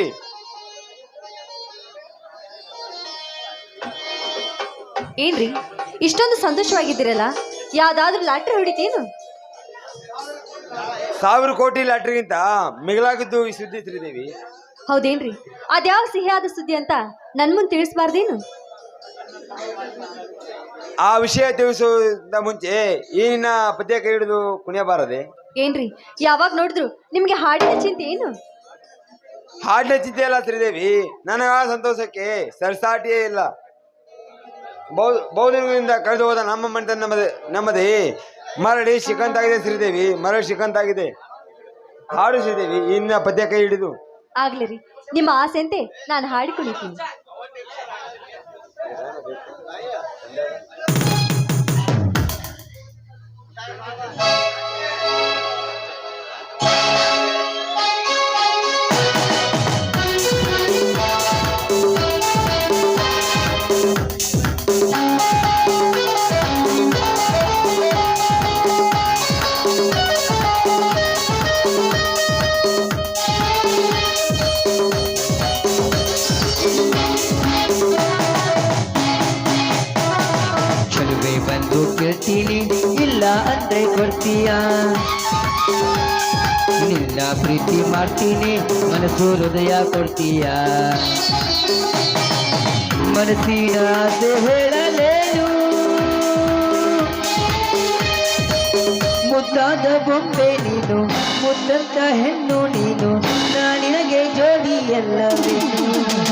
ಶ್ರೀದೇವಿ ಏನ್ರಿ? ಇಷ್ಟೊಂದು ಸಂತೋಷವಾಗಿದ್ದೀರಲ್ಲ? ಯಾವ್ದಾದ್ರೂ ಲಾಟ್ರಿ ಹೊಡಿತೇನು? ಸಾವಿರ ಕೋಟಿ ಲಾಟ್ರಿಗಿಂತ ಮಿಗಿಲಾಗಿದ್ದು ಈ ಸುದ್ದಿ ಶ್ರೀದೇವಿ ಹೌದೇನ್ರಿ? ಅದ್ಯಾವ ಸಿಹಿಯಾದ ಸುದ್ದಿ ಅಂತ ನನ್ ಮುಂದೆ ತಿಳಿಸ್ಬಾರ್ದೇನು? ಆ ವಿಷಯ ತಿಳಿಸುವುದ ಮುಂಚೆ ಈ ನಿನ್ನ ಪದ್ಯ ಕೈ ಹಿಡಿದು ಕುಣಿಯಬಾರದೆ? ಏನ್ರಿ? ಯಾವಾಗ ನೋಡಿದ್ರು ನಿಮ್ಗೆ ಹಾಡಿನ ಚಿಂತೆ ಏನು? ಹಾಡಿನ ಚಿಂತೆ ಇಲ್ಲ ಶ್ರೀದೇವಿ ನನಗ ಸಂತೋಷಕ್ಕೆ ಸರಿಸಾಟಿಯೇ ಇಲ್ಲ. ಬಹು ಬಹುದಿನಗಳಿಂದ ಕಳೆದು ಹೋದ ನಮ್ಮ ಮನೆತನ ನಮ್ಮದೇ ನಮ್ಮದೇ. ಮರಳಿ ಶಿಕಂತಾಗಿದೆ ಶ್ರೀದೇವಿ, ಮರಳಿ ಶಿಕಂತಾಗಿದೆ ಹಾಡು ಶ್ರೀದೇವಿ, ಇನ್ನ ಪದ್ಯ ಕೈ ಹಿಡಿದು. ಆಗ್ಲಿ ರೀ. ನಿಮ್ಮ ಆಸೆಂತೆ ನಾನು ಹಾಡಿ ಇಲ್ಲ ಅಂದ್ರೆ ಕೊಡ್ತೀಯ ನಿನ್ನ ಪ್ರೀತಿ ಮಾಡ್ತೀನಿ ಮನಸ್ಸು ಹೃದಯ ಕೊಡ್ತೀಯ ಮನಸ್ಸಿನ ಆಸೆ ಹೇಳಲೇನು ಮುದ್ದಾದ ಬೊಂಬೆ ನೀನು ಮುದ್ದಂತ ಹೆಣ್ಣು ನೀನು ನಾ ನಿನಗೆ ಜೋಡಿ ಎಲ್ಲವೇನು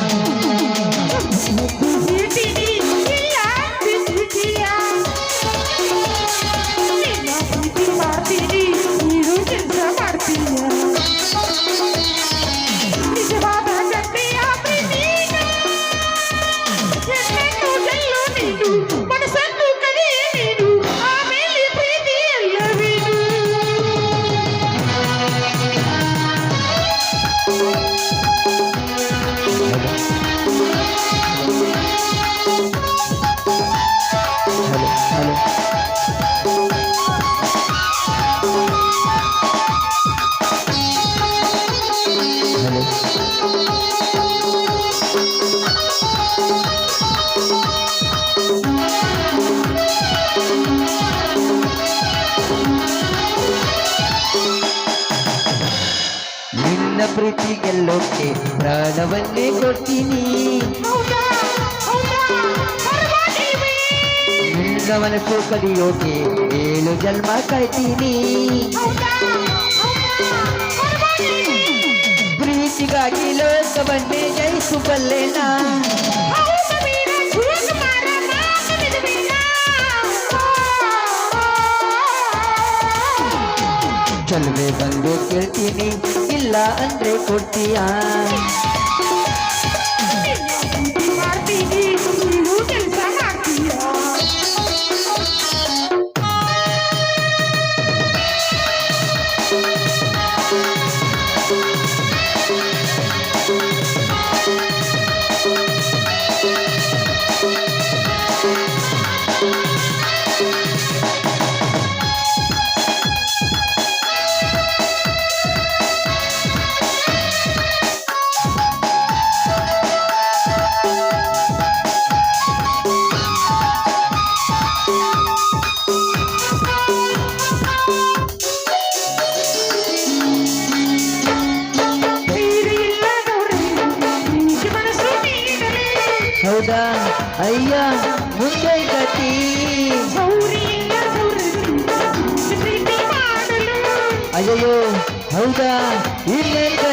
ಪ್ರೀತಿ ಗೆಲ್ಲೋಕೆ ಪ್ರಾಣವನ್ನೇ ಕೊಡ್ತೀನಿ. ಹೌದಾ? ಹೌದಾ? ಪರವಾಗಿಲ್ವೇ ನಿನ್ನ ಮನಸ್ಸು ಕಲಿಯೋಕೆ ಏಳು ಜನ್ಮ ಕಾಯ್ತೀನಿ. ಹೌದಾ? ಹೌದಾ? ಪರವಾಗಿಲ್ವೇ ಪ್ರೀತಿಗಾಗಿ ಲೋಕವನ್ನೇ ಜಯಿಸಬಲ್ಲೆ ನಾ ಹೌದು ವೀರ ಶಿವಕುಮಾರ ಮಾತನಿದುವಿನ ಚಲುವೆ ಬಂದು ಕೇಳ್ತೀನಿ. ಇಲ್ಲ ಅಂದ್ರೆ ಕೊಡ್ತೀಯಾ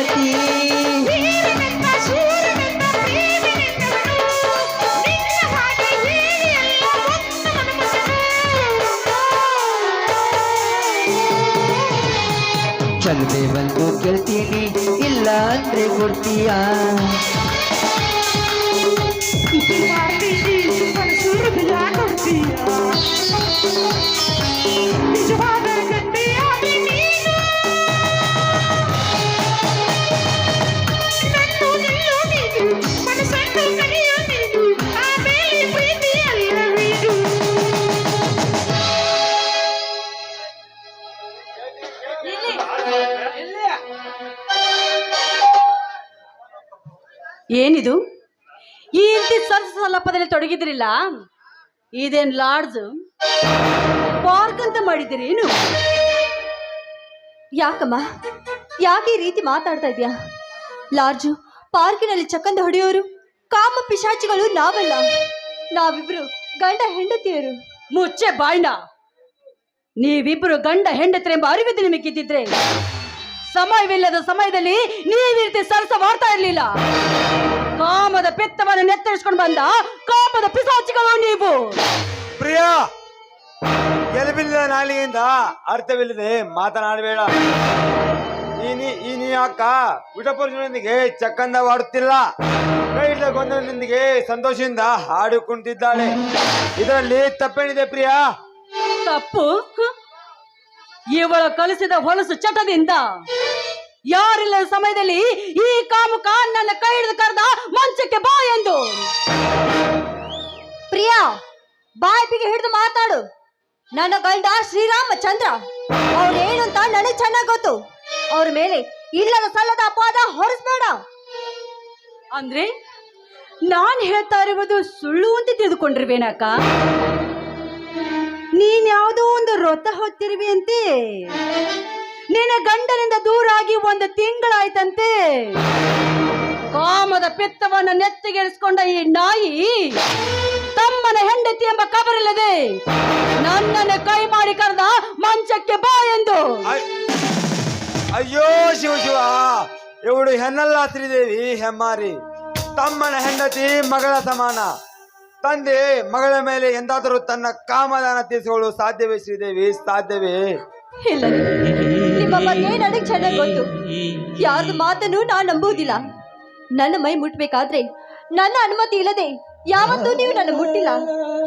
ಮನಮಗನು ಚಲುವೆ ಬಂದು ಕೇಳ್ತೀನಿ ಇಲ್ಲ ಅಂದ್ರೆ ಕೊಡ್ತೀಯ ಕೊಡ್ತೀಯ ಏನಿದು? ಈ ರೀತಿ ಸ್ವಲ್ಪ ಸ್ವಲ್ಪದಲ್ಲಿ ತೊಡಗಿದ್ರಿಲ್ಲ? ಇದೇನ್ ಲಾಡ್ಜ್? ಪಾರ್ಕ್ ಅಂತ ಮಾಡಿದ್ದೀರಿ ಏನು ಯಾಕಮ್ಮ? ಯಾಕೆ ಈ ರೀತಿ ಮಾತಾಡ್ತಾ ಇದೆಯಾ ಲಾರ್ಜು ಪಾರ್ಕಿನಲ್ಲಿ ಚಕ್ಕಂದ ಹೊಡೆಯೋರು, ಕಾಮ ಪಿಶಾಚಿಗಳು ನಾವಲ್ಲ. ನಾವಿಬ್ರು ಗಂಡ ಹೆಂಡತಿಯರು. ಮುಚ್ಚೆ ಬಾಯ್ನ. ನೀವಿಬ್ರು ಗಂಡ ಹೆಂಡತಿ ಹೆಂಡತಿರೆಂಬ ಅರಿವಿದ್ದು ನಿಮಗಿದ್ದಿದ್ರೆ ಸಮಯವಿಲ್ಲದ ಸಮಯದಲ್ಲಿ ನೀವು ಈ ರೀತಿ ಸರಸ ಮಾಡ್ತಾ ಇರಲಿಲ್ಲ. ಕಾಮದ ಪಿತ್ತವನ್ನು ನೆತ್ತರಿಸಿಕೊಂಡು ಬಂದ ಕಾಮದ ಪಿಸಾಚಿಗಳು ನೀವು. ಪ್ರಿಯಾ ಗೆಲುವಿಲ್ಲದ ನಾಲಿಗೆಯಿಂದ ಅರ್ಥವಿಲ್ಲದೆ ಮಾತನಾಡಬೇಡ. ಈ ನೀ ಈ ನೀ ಅಕ್ಕ ವಿಟಪುರುಷನೊಂದಿಗೆ ಚಕ್ಕಂದವಾಡುತ್ತಿಲ್ಲ. ಕೈ ಹಿಡಿದ ಗೊಂದಲದೊಂದಿಗೆ ಸಂತೋಷದಿಂದ ಹಾಡಿಕೊಂಡಿದ್ದಾಳೆ ಇದರಲ್ಲಿ ತಪ್ಪೇನಿದೆ ಪ್ರಿಯಾ? ತಪ್ಪು? ಇವಳ ಕಲಿಸಿದ ಹೊಲಸು ಚಟದಿಂದ. ಯಾರಿಲ್ಲದ ಸಮಯದಲ್ಲಿ ಈ ಕಾಮುಕ ನನ್ನ ಕೈ ಹಿಡಿದು ಕರೆದ ಮಂಚಕ್ಕೆ ಬಾ ಎಂದು. ಪ್ರಿಯಾ ಬಾಯಿಗೆ ಹಿಡಿದು ಮಾತಾಡು. ನನ್ನ ಗಂಡ ಶ್ರೀರಾಮಚಂದ್ರ ಅವ್ರೇನು ಅಂತ ನನಗೆ ಚೆನ್ನಾಗಿ ಗೊತ್ತು. ಅವ್ರ ಮೇಲೆ ಇಲ್ಲದ ಸಲ್ಲದ ಅಪವಾದ ಹೊರಿಸ್ಬೇಡ. ಅಂದ್ರೆ ನಾನ್ ಹೇಳ್ತಾ ಇರುವುದು ಸುಳ್ಳು ಅಂತ ತಿಳಿದುಕೊಂಡಿರ್ಬೇನಕ್ಕ ನೀನ್ ಯಾವುದೋ ಒಂದು ವ್ರತ ಹೊತ್ತಿರುವಿ ಅಂತೆ. ನಿನ್ನ ಗಂಡನಿಂದ ದೂರಾಗಿ ಒಂದು ತಿಂಗಳಾಯ್ತಂತೆ. ಕಾಮದ ಪಿತ್ತವನ್ನು ನೆತ್ತಿಗೆಳಿಸ್ಕೊಂಡ ಈ ನಾಯಿ ತಮ್ಮನ ಹೆಂಡತಿ ಎಂಬ ಕಬರಿಲ್ಲದೆ ನನ್ನನ್ನು ಕೈ ಮಾಡಿ ಕರೆದ ಮಂಚಕ್ಕೆ ಬಾ ಎಂದು. ಅಯ್- ಅಯ್ಯೋ ಶಿವ ಶಿವ ಇವಳು ಹೆನ್ನಲ್ಲಾತ್ರಿ ಶ್ರೀದೇವಿ ಹೆಮ್ಮಾರಿ. ತಮ್ಮನ ಹೆಂಡತಿ ಮಗಳ ಸಮಾನ. ತಂದೆ ಮಗಳ ಮೇಲೆ ಎಂದಾದರೂ ತನ್ನ ಕಾಮದಾನ ತೀರಿಸಿಕೊಳ್ಳಲು ಸಾಧ್ಯವೇ ಶ್ರೀದೇವಿ? ಸಾಧ್ಯವೇ? ಇಲ್ಲ. ನಿಮ್ಮ ನನಗೆ ಚೆನ್ನಾಗಿ ಗೊತ್ತು. ಯಾರ್ದು ಮಾತನ್ನು ನಾನು ನಂಬುವುದಿಲ್ಲ. ನನ್ನ ಮೈ ಮುಟ್ಬೇಕಾದ್ರೆ ನನ್ನ ಅನುಮತಿ ಇಲ್ಲದೆ ಯಾವತ್ತೂ ನೀವು ನನ್ನ ಮುಟ್ಟಿಲ್ಲ.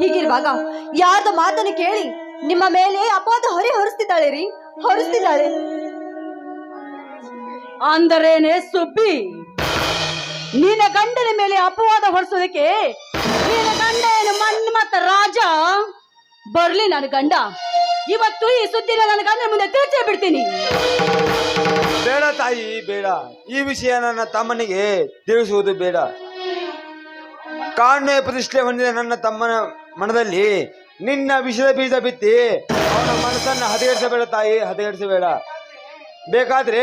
ಹೀಗಿರುವಾಗ ಯಾರ್ದು ಮಾತನ್ನು ಕೇಳಿ ನಿಮ್ಮ ಮೇಲೆ ಅಪವಾದ ಹೊರೆ ಹೊರಿಸ್ತಿದ್ದಾಳೆ ರೀ ಹೊರಿಸ್ತಿದ್ದಾಳೆ ಅಂದರೇನೆ ಸುಬ್ಬಿ ನಿನ್ನ ಗಂಡನ ಮೇಲೆ ಅಪವಾದ ಹೊರಿಸೋದಕ್ಕೆ ನಿನ್ನ ಗಂಡ ಏನು ಮನ್ಮತ್ತ ರಾಜ ಬರ್ಲಿ ನನ್ನ ಗಂಡ. ಇವತ್ತು ಈ ಸುದ್ದಿನ ನನ್ನ ಗಂಡನ ಮುಂದೆ ತಿಳಿಸೇ ಬಿಡ್ತೀನಿ. ಬೇಡ ತಾಯಿ ಬೇಡ. ಈ ವಿಷಯ ನನ್ನ ತಮ್ಮನಿಗೆ ತಿಳಿಸುವುದು ಬೇಡ. ಕಾಣ್ಮೆ ಪ್ರತಿಷ್ಠೆ ಹೊಂದಿದ ನನ್ನ ತಮ್ಮನ ಮನದಲ್ಲಿ ನಿನ್ನ ವಿಷದ ಬೀಜ ಬಿತ್ತಿ ಅವನ ಮನಸ್ಸನ್ನು ಹದಗೆಡಿಸಬೇಡ ತಾಯಿ ಹದಗೆಡಿಸಬೇಡ. ಬೇಕಾದ್ರೆ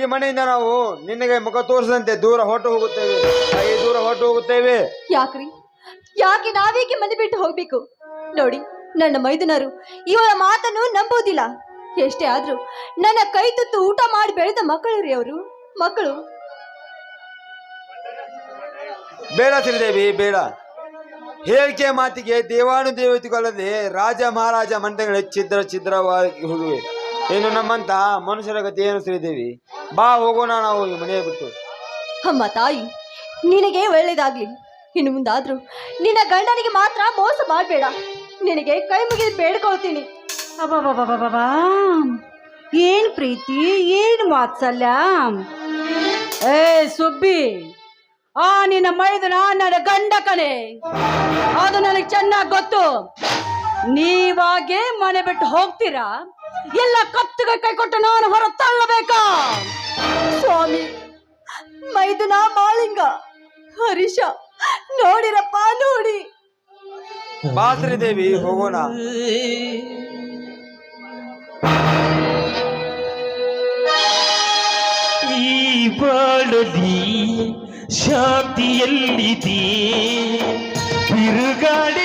ಈ ಮನೆಯಿಂದ ನಾವು ನಿನಗೆ ಮುಖ ತೋರಿಸದಂತೆ ದೂರ ಹೊರಟು ಹೋಗುತ್ತೇವೆ. ತಾಯಿ ದೂರ ಹೊರಟು ಹೋಗುತ್ತೇವೆ. ಯಾಕ್ರಿ? ಯಾಕೆ ನಾವೇಕೆ ಮನೆ ಬಿಟ್ಟು ಹೋಗ್ಬೇಕು? ನೋಡಿ ನನ್ನ ಮೈದನರು ಇವಳ ಮಾತನ್ನು ನಂಬುವುದಿಲ್ಲ. ಎಷ್ಟೇ ಆದ್ರೂ ನನ್ನ ಕೈ ತುತ್ತು ಊಟ ಮಾಡಿ ಬೆಳೆದ ಮಕ್ಕಳು ರೀ ಅವರು. ಮಕ್ಕಳು. ಬೇಡ ಶ್ರೀದೇವಿ ಬೇಡ. ಹೇಳಿಕೆ ಮಾತಿಗೆ ದೇವಾನು ದೇವತೆಗಳಲ್ಲದೆ ರಾಜ ಮಹಾರಾಜ ಮಂಟಗಳು ಛಿದ್ರ ಛಿದ್ರವಾಗಿ ಹೋಗುವೆ ಏನು ನಮ್ಮಂತ ಮನುಷ್ಯರ ಗತಿ ಏನು ಶ್ರೀದೇವಿ ಬಾ ಹೋಗೋಣ ನಾವು ಈ ಮನೆಯ ಬಿಟ್ಟು. ಅಮ್ಮ ತಾಯಿ ನಿನಗೆ ಒಳ್ಳೇದಾಗ್ಲಿ ಇನ್ನು ಮುಂದಾದ್ರೂ ನಿನ್ನ ಗಂಡನಿಗೆ ಮಾತ್ರ ಮೋಸ ಮಾಡಬೇಡ. ನಿನಗೆ ಕೈ ಮುಗಿದು ಬೇಡ್ಕೊಳ್ತೀನಿ. ಅಬ್ಬಬ್ಬಬ್ಬಬ್ಬಬ್ಬಾ. ಏನ್ ಪ್ರೀತಿ, ಏನ್ ವಾತ್ಸಲ್ಯ? ಏ, ಸುಬ್ಬಿ, ಆ ನಿನ್ನ ಮೈದನ ನನ್ನ ಗಂಡ ಕಣೆ. ಅದು ನನಗೆ ಚೆನ್ನಾಗಿ ಗೊತ್ತು. ನೀವಾಗೆ ಮನೆ ಬಿಟ್ಟು ಹೋಗ್ತೀರಾ? ಎಲ್ಲ ಕತ್ತಿಗೆ ಕೈ ಕೊಟ್ಟು ನಾನು ಹೊರ ತಳ್ಳಬೇಕಾ? ಸ್ವಾಮಿ, ಮೈದುನ ಬಾಳಿಂಗ ಹರೀಶ, ನೋಡಿರಪ್ಪ, ನೋಡಿ. ಬಾ ದೇವಿ ಹೋಗೋಣ. ಈ ಬಾಳಲಿ ಶಾಂತಿಯಲ್ಲಿದೆ. ಬಿರುಗಾಳಿಯೇ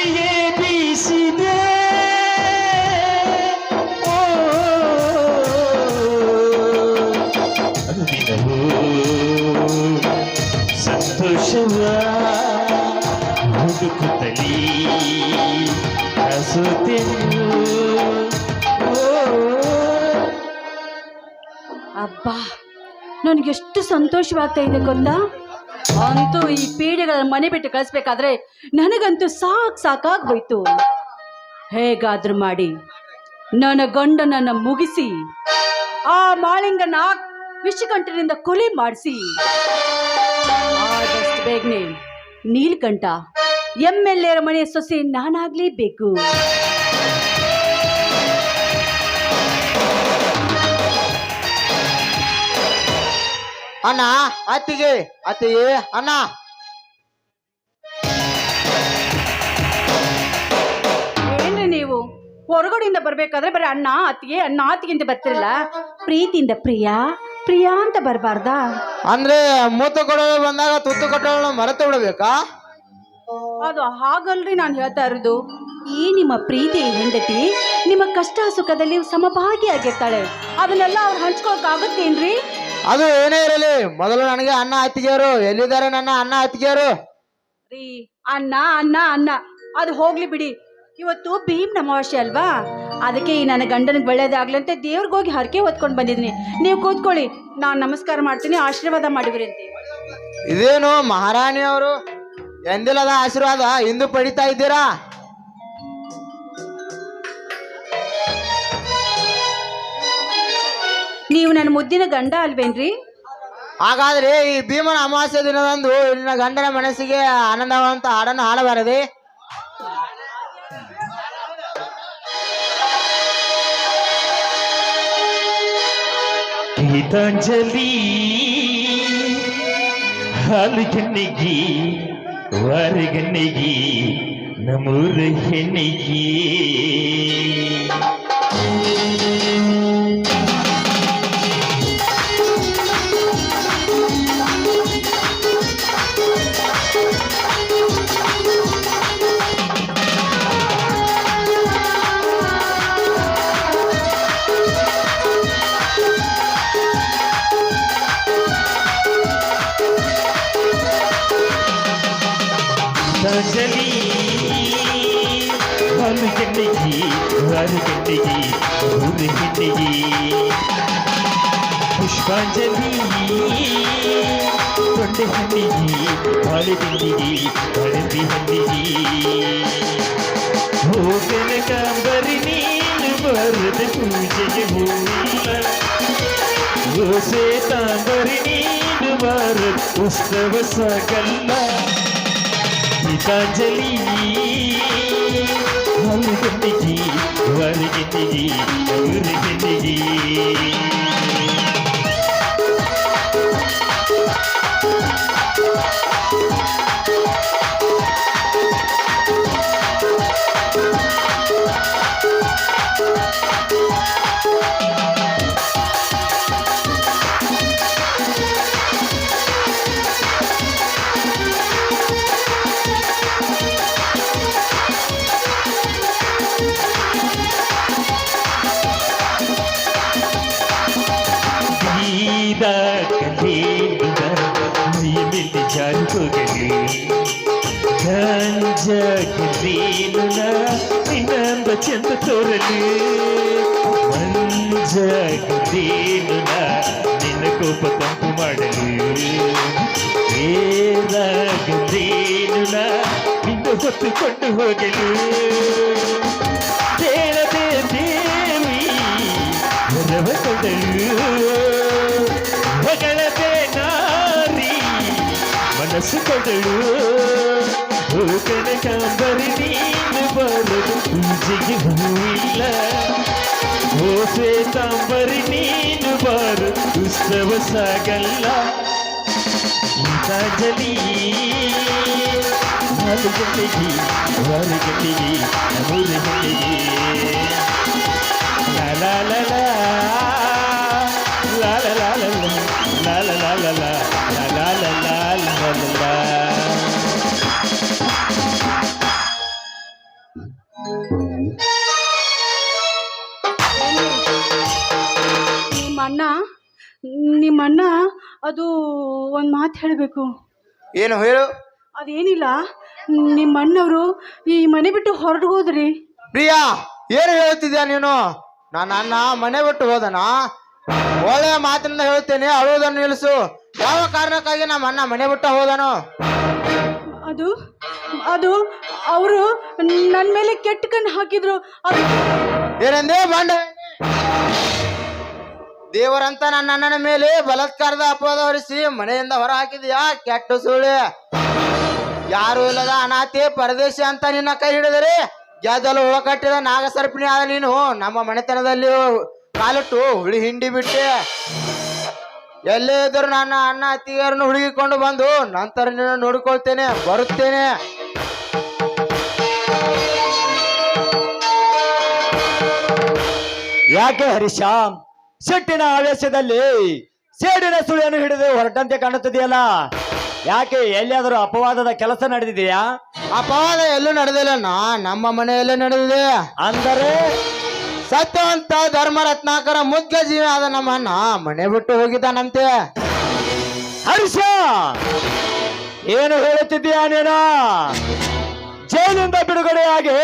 ಅಬ್ಬಾ ನನಗೆಷ್ಟು ಸಂತೋಷವಾಗ್ತಾ ಇದೆ ಗೊತ್ತಾ? ಅಂತೂ ಈ ಪೀಡೆಗಳ ಮನೆ ಬಿಟ್ಟು ಕಳಿಸ್ಬೇಕಾದ್ರೆ ನನಗಂತೂ ಸಾಕ್ ಸಾಕಾಗೋಯ್ತು ಹೇಗಾದ್ರೂ ಮಾಡಿ, ನನ್ನ ಗಂಡನನ್ನ ಮುಗಿಸಿ, ಆ ಮಾಳಿಂಗನ ವಿಷಕಂಠನಿಂದ ಕೊಲೆ ಮಾಡಿಸಿ. ಆದಷ್ಟು ಬೇಗನೆ ನೀಲ್ಕಂಠ ಎಂ ಎಲ್ ಎರ ಮನೆ ಸೊಸೆ ನಾನಾಗ್ಲೇಬೇಕು. ಅಣ್ಣ ಅತ್ತಿಗೆ ಅತ್ತಿಗೆ ಅಣ್ಣ. ನೀವು? ಹೊರಗಡೆಯಿಂದ ಬರ್ಬೇಕಾದ್ರೆ ಬರೀ ಅಣ್ಣ ಅತ್ತಿಗೆ ಅಣ್ಣ ಅತ್ತಿಗೆ ಅಂತ ಬರ್ತಿರಲ್ಲ? ಪ್ರೀತಿಯಿಂದ ಪ್ರಿಯಾ ಪ್ರಿಯಾ ಅಂತ ಬರಬಾರ್ದ? ಅಂದ್ರೆ ಮೂತು ಕೊಡೋಳು ಬಂದಾಗ ತುತ್ತು ಕೊಟ್ಟವಳು ಮರೆತು ಬಿಡಬೇಕಾ? ಅದು ಹಾಗಲ್ರಿ ನಾನು ಹೇಳ್ತಾ ಇರೋದು. ಈ ನಿಮ್ಮ ಪ್ರೀತಿ ಹೆಂಡತಿ ನಿಮ್ಮ ಕಷ್ಟ ಸುಖದಲ್ಲಿ ಸಮಭಾಗಿಯಾಗಿರ್ತಾಳೆ. ಅದನ್ನೆಲ್ಲ ಅವ್ರು ಹಂಚ್ಕೊಳಕ್ಕಾಗತ್ತೇನ್ರಿ ಅದು ಏನೇ ಇರಲಿ ಮೊದಲು ನನಗೆ ಅಣ್ಣ ಅತ್ತಿಗೆಯರು ಎಲ್ಲಿದ್ದಾರೆ ನನ್ನ ಅಣ್ಣ ಅತ್ತಿಗೆಯರು ರೀ ಅನ್ನ ಅನ್ನ ಅನ್ನ. ಅದು ಹೋಗ್ಲಿ ಬಿಡಿ. ಇವತ್ತು ಭೀಮ್ ಅಮಾವಾಸ್ಯೆ ಅಲ್ವಾ? ಅದಕ್ಕೆ ಈ ನನ್ನ ಗಂಡನಿಗೆ ಒಳ್ಳೇದಾಗ್ಲಿ ಅಂತ ದೇವ್ರಿಗೆ ಹೋಗಿ ಹರಕೆ ಹೊತ್ಕೊಂಡು ಬಂದಿದ್ದೀನಿ. ನೀವು ಕೂತ್ಕೊಳ್ಳಿ ನಾನು ನಮಸ್ಕಾರ ಮಾಡ್ತೀನಿ ಆಶೀರ್ವಾದ ಮಾಡಿಬಿಡಿ ಅಂತ. ಇದೇನು ಮಹಾರಾಣಿಯವರು ಎಂದಿಲ್ಲದ ಆಶೀರ್ವಾದ ಇಂದು ಪಡಿತಾ ಇದ್ದೀರಾ? ನೀವು ನನ್ನ ಮುದ್ದಿನ ಗಂಡ ಅಲ್ವೇನ್ರಿ? ಹಾಗಾದ್ರೆ ಈ ಭೀಮನ ಅಮಾವಾಸ್ಯ ದಿನದಂದು ಇಲ್ಲಿನ ಗಂಡನ ಮನಸ್ಸಿಗೆ ಆನಂದವಂತ ಹಾಡನ್ನು ಹಾಡಬಾರದೆ? ಗೀತಾಂಜಲಿ ಹಾಲುಗಣ್ಣಿಗಿ ವಾರಗಣ್ಣಿಗಿ ನಮ್ಮೂರ ಹೆಣ್ಣಿಗಿ. कर ज़िंदगी धूम हिंदगी पुष्पांजलि தொண்டு ஹந்திஜி பாலு திண்டிஜி பழுதி ஹந்திஜி ஓ கனகாம்பரி நீலு வருது பூஜைய ಭೂಮಿ ಓ ಸೇತಾಂಬರಿ ನೀನು ಭಾರತ ಉತ್ಸವ ಸಕಲ್ಲ ಗೀತಾಂಜಲಿ వరి కిందికి వరి కిందికి వరి కిందికి ಗಂಜಗಲೇನುನ ನಿನ್ನಂದ ಚೆಂದ ತೋರಲಿ. ಮಂಜಗಲೇನುನ ನಿನ್ನ ಕೋಪ ತಂಪು ಮಾಡಲಿ. ಏರಾಗಲೇನುನ ನಿನ್ನ ಹೊತ್ತುಕೊಂಡು ಹೋಗಲಿ. ಹೇಳದೆ ದೇವಿ ಹೊರವ ಕೊಡಲು. ಹೊಗಳದೆ ನಾರಿ, ಮನಸ್ಸು ಕೊಡಲು. ഒരു കനകാമ്പരി നീന്ന് പോലും പൂജയ്ക്ക് പൂവില്ല. ഓ നീന്ന് ഉത്സവ സകല്ല ಮಾತು ಹೇಳಬೇಕು. ಏನು ಹೇಳು? ಅದೇನಿಲ್ಲ ನಿಮ್ಮ ಅಣ್ಣವರು ಈ ಮನೆ ಬಿಟ್ಟು ಹೊರಟು ಹೋದ್ರಿ. ಪ್ರಿಯಾ ಏನು ಹೇಳ್ತಿದ್ಯಾ ನೀನು? ನನ್ನ ಅಣ್ಣ ಮನೆ ಬಿಟ್ಟು ಹೋದನ? ಒಳ್ಳೆಯ ಮಾತಿನಿಂದ ಹೇಳ್ತೇನೆ ಅಳುವುದನ್ನು ನಿಲ್ಲಿಸು. ಯಾವ ಕಾರಣಕ್ಕಾಗಿ ನಮ್ಮ ಅಣ್ಣ ಮನೆ ಬಿಟ್ಟು ಹೋದನು? ಅದು ಅದು ಅವರು ನನ್ನ ಮೇಲೆ ಕೆಟ್ಟ ಕಣ್ಣು ಹಾಕಿದ್ರು. ಅದು ಏನಂದೇ ಬಂಡ ದೇವರಂತ ನನ್ನ ಅಣ್ಣನ ಮೇಲೆ ಬಲತ್ಕಾರದ ಅಪವಾದ ಹೊರಿಸಿ ಮನೆಯಿಂದ ಹೊರ ಹಾಕಿದ್ಯಾ ಕೆಟ್ಟ ಸುಳ್ಳಿ. ಯಾರು ಇಲ್ಲದ ಅನಾಥೆ, ಪರದೇಶಿ ಅಂತ ನಿನ್ನ ಕೈ ಹಿಡಿದರೆ ಗೆದ್ದಲು ಹುಳ ಕಟ್ಟಿದ ನಾಗಸರ್ಪಿಣಿ ಆದ ನೀನು ನಮ್ಮ ಮನೆತನದಲ್ಲಿ ಕಾಲಿಟ್ಟು ಹುಳಿ ಹಿಂಡಿ ಬಿಟ್ಟೆ. ಎಲ್ಲೇ ಇದ್ದರೂ ನನ್ನ ಅಣ್ಣ ಅತ್ತಿಗೆಯರನ್ನು ಹುಡುಗಿಕೊಂಡು ಬಂದು ನಂತರ ನಿನ್ನ ನೋಡಿಕೊಳ್ತೇನೆ, ಬರುತ್ತೇನೆ. ಯಾಕೆ ಹರೀಶ ಸಿಟ್ಟಿನ ಆವೇಶದಲ್ಲಿ ಸೇಡಿನ ಸುಳಿಯನ್ನು ಹಿಡಿದು ಹೊರಟಂತೆ ಕಾಣುತ್ತದೆಯಲ್ಲ? ಯಾಕೆ ಎಲ್ಲಿಯಾದರೂ ಅಪವಾದದ ಕೆಲಸ ನಡೆದಿದೆಯಾ? ಅಪವಾದ ಎಲ್ಲೂ ನಡೆದಿಲ್ಲ ನಾ ನಮ್ಮ ಮನೆಯಲ್ಲೇ ನಡೆದಿದೆ. ಅಂದರೆ? ಸತ್ಯವಂತ ಧರ್ಮರತ್ನಾಕರ ಮುಖ್ಯ ಜೀವ ಆದ ನಮ್ಮ ಅಣ್ಣ ಮನೆ ಬಿಟ್ಟು ಹೋಗಿದ್ದಾನಂತೆ. ಹರ್ಷ! ಏನು ಹೇಳುತ್ತಿದ್ದೀಯಾ ನೀನು? ಜೈಲಿಂದ ಬಿಡುಗಡೆಯಾಗಿ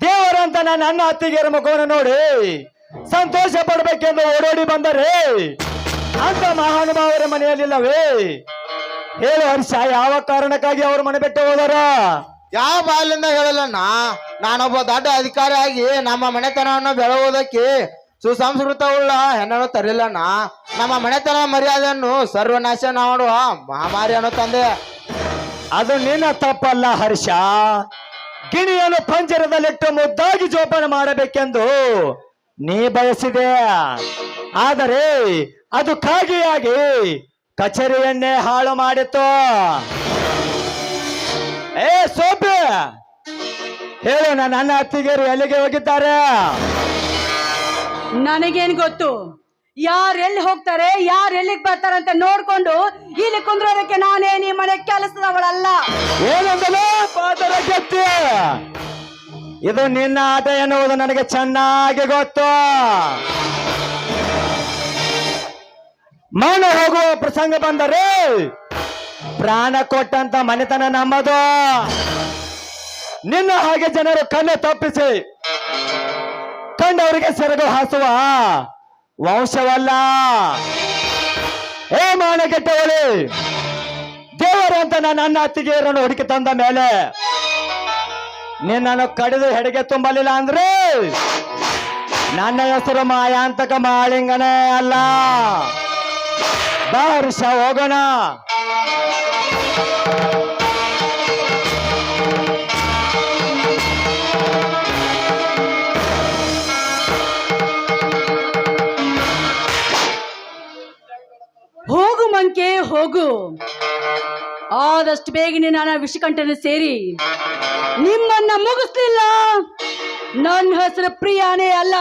ದೇವರಂತ ನನ್ನ ಅತ್ತಿಗೆರ ಅತ್ತಿಗೆಯರ ಮುಖವನ್ನು ನೋಡಿ ಸಂತೋಷ ಪಡಬೇಕೆಂದು ಓಡೋಡಿ ಬಂದರೆ ಅಂತ ಮಹಾನುಭಾವರ ಮನೆಯಲ್ಲಿಲ್ಲವೇ ಹೇಳು ಹರ್ಷ ಯಾವ ಕಾರಣಕ್ಕಾಗಿ ಅವರು ಮನೆ ಬಿಟ್ಟು ಹೋದಾರ? ಯಾವ ಬಾಲಿಂದ ಹೇಳಲ್ಲಣ್ಣ ನಾನೊಬ್ಬ ದೊಡ್ಡ ಅಧಿಕಾರಿ ಆಗಿ ನಮ್ಮ ಮನೆತನವನ್ನು ಬೆಳಗುವುದಕ್ಕೆ ಸುಸಂಸ್ಕೃತವುಳ್ಳ ಹೆಣ್ಣನ್ನು ತರಿಲ್ಲಣ್ಣ ನಮ್ಮ ಮನೆತನ ಮರ್ಯಾದೆಯನ್ನು ಸರ್ವನಾಶ ಮಾಡುವ ಮಹಾಮಾರಿಯನ್ನು ತಂದೆ. ಅದು ನಿನ್ನ ತಪ್ಪಲ್ಲ ಹರ್ಷ. ಗಿಣಿಯನ್ನು ಪಂಜರದಲ್ಲಿಟ್ಟು ಮುದ್ದಾಗಿ ಜೋಪಾನ ಮಾಡಬೇಕೆಂದು ನೀ ಬಯಸಿದೆ. ಆದರೆ ಅದು ಖಾಗಿಯಾಗಿ ಕಚೇರಿಯನ್ನೇ ಹಾಳು ಮಾಡಿತು ಏ ಸೋಪಿ ಹೇಳು ನನ್ನ ಅಣ್ಣ ಅತ್ತಿಗೆರು ಎಲ್ಲಿಗೆ ಹೋಗಿದ್ದಾರೆ? ನನಗೇನ್ ಗೊತ್ತು? ಯಾರು ಎಲ್ಲಿ ಹೋಗ್ತಾರೆ ಯಾರು ಎಲ್ಲಿಗೆ ಬರ್ತಾರೆ ಅಂತ ನೋಡ್ಕೊಂಡು ಇಲ್ಲಿ ಕುಂದ್ರೋದಕ್ಕೆ ನಾನೇ ಈ ಮನೆ ಕೆಲಸದವಳಲ್ಲ. ಏನಂದಲು ಪಾದರ ಗೆತ್ತಿ? ಇದು ನಿನ್ನ ಆಟ ಎನ್ನುವುದು ನನಗೆ ಚೆನ್ನಾಗಿ ಗೊತ್ತು. ಮೌನ ಹೋಗುವ ಪ್ರಸಂಗ ಬಂದರೆ ಪ್ರಾಣ ಕೊಟ್ಟಂತ ಮನೆತನ ನಮ್ಮದು. ನಿನ್ನ ಹಾಗೆ ಜನರು ಕಣ್ಣು ತಪ್ಪಿಸಿ ಕಂಡವರಿಗೆ ಸೆರಗು ಹಾಸುವ ವಂಶವಲ್ಲ. ಏ ಮಾನಗೆಟ್ಟವಳಿ ದೇವರು ಅಂತ ನಾನು ನನ್ನ ಅತ್ತಿಗೆಯರನ್ನು ಹುಡುಕಿ ತಂದ ಮೇಲೆ ನಿನ್ನನ್ನು ಕಡಿದು ಹೆಡೆಗೆ ತುಂಬಲಿಲ್ಲ ಅಂದ್ರೆ ನನ್ನ ಹೆಸರು ಮಾಯಾಂತಕ ಮಾಳಿಂಗನೇ ಅಲ್ಲ. ಬಾ ಹೋಗೋಣ. ಹೋಗು ಮಂಕೆ, ಹೋಗು. ಆದಷ್ಟು ಬೇಗನೆ ನಾನು ವಿಷಕಂಠನ ಸೇರಿ. ನಿಮ್ಮನ್ನ ಮುಗಿಸ್ಲಿಲ್ಲ. ನನ್ನ ಹೆಸರು ಪ್ರಿಯಾನೇ ಅಲ್ಲ.